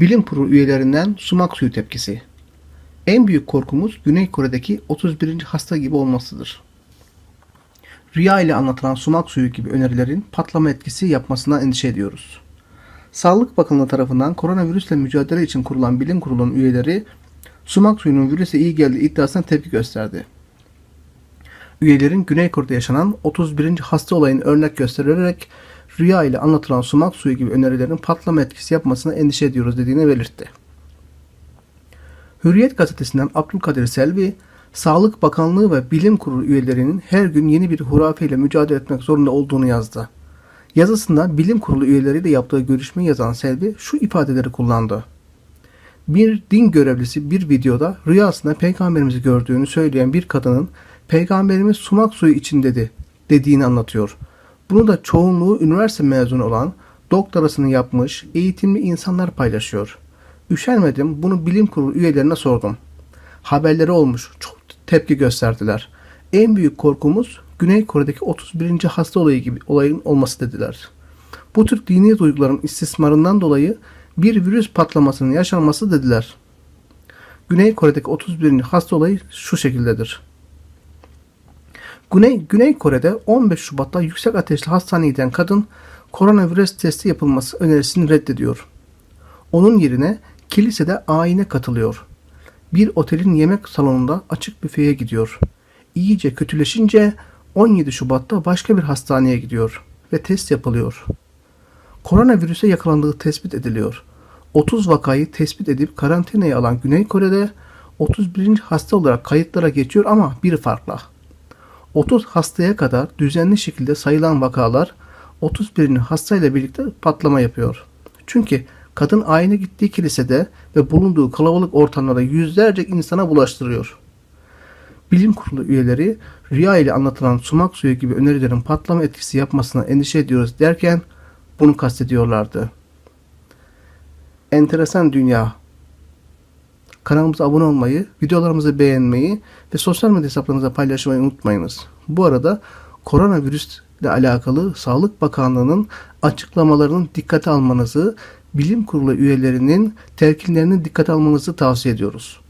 Bilim kurulu üyelerinden sumak suyu tepkisi. En büyük korkumuz Güney Kore'deki 31. hasta gibi olmasıdır. Rüya ile anlatılan sumak suyu gibi önerilerin patlama etkisi yapmasına endişe ediyoruz. Sağlık Bakanlığı tarafından koronavirüsle mücadele için kurulan bilim kurulunun üyeleri sumak suyunun virüse iyi geldiği iddiasına tepki gösterdi. Üyelerin Güney Kore'de yaşanan 31. hasta olayını örnek göstererek rüya ile anlatılan sumak suyu gibi önerilerin patlama etkisi yapmasına endişe ediyoruz dediğini belirtti. Hürriyet gazetesinden Abdülkadir Selvi, Sağlık Bakanlığı ve Bilim Kurulu üyelerinin her gün yeni bir hurafeyle mücadele etmek zorunda olduğunu yazdı. Yazısında bilim kurulu üyeleriyle yaptığı görüşmeyi yazan Selvi şu ifadeleri kullandı. Bir din görevlisi bir videoda rüyasında peygamberimizi gördüğünü söyleyen bir kadının peygamberimiz sumak suyu için dedi dediğini anlatıyor. Bunu da çoğunluğu üniversite mezunu olan, doktorasını yapmış, eğitimli insanlar paylaşıyor. Üşenmedim bunu bilim kurulu üyelerine sordum. Haberleri olmuş, çok tepki gösterdiler. En büyük korkumuz Güney Kore'deki 31. hasta olayı gibi olayın olması dediler. Bu tür dini duyguların istismarından dolayı bir virüs patlamasının yaşanması dediler. Güney Kore'deki 31. hasta olayı şu şekildedir. Güney, Güney Kore'de 15 Şubat'ta yüksek ateşli hastaneye giden kadın koronavirüs testi yapılması önerisini reddediyor. Onun yerine kilisede ayine katılıyor. Bir otelin yemek salonunda açık büfeye gidiyor. İyice kötüleşince 17 Şubat'ta başka bir hastaneye gidiyor ve test yapılıyor. Koronavirüse yakalandığı tespit ediliyor. 30 vakayı tespit edip karantinaya alan Güney Kore'de 31. hasta olarak kayıtlara geçiyor ama bir farkla. 30 hastaya kadar düzenli şekilde sayılan vakalar 31. hastayla birlikte patlama yapıyor. Çünkü kadın ayna gittiği kilisede ve bulunduğu kalabalık ortamlarda yüzlerce insana bulaştırıyor. Bilim kurulu üyeleri rüya ile anlatılan sumak suyu gibi önerilerin patlama etkisi yapmasına endişe ediyoruz derken bunu kastediyorlardı. Enteresan Dünya Kanalımıza abone olmayı, videolarımızı beğenmeyi ve sosyal medya hesaplarınıza paylaşmayı unutmayınız. Bu arada koronavirüs ile alakalı Sağlık Bakanlığı'nın açıklamalarının dikkate almanızı, bilim kurulu üyelerinin telkinlerini dikkate almanızı tavsiye ediyoruz.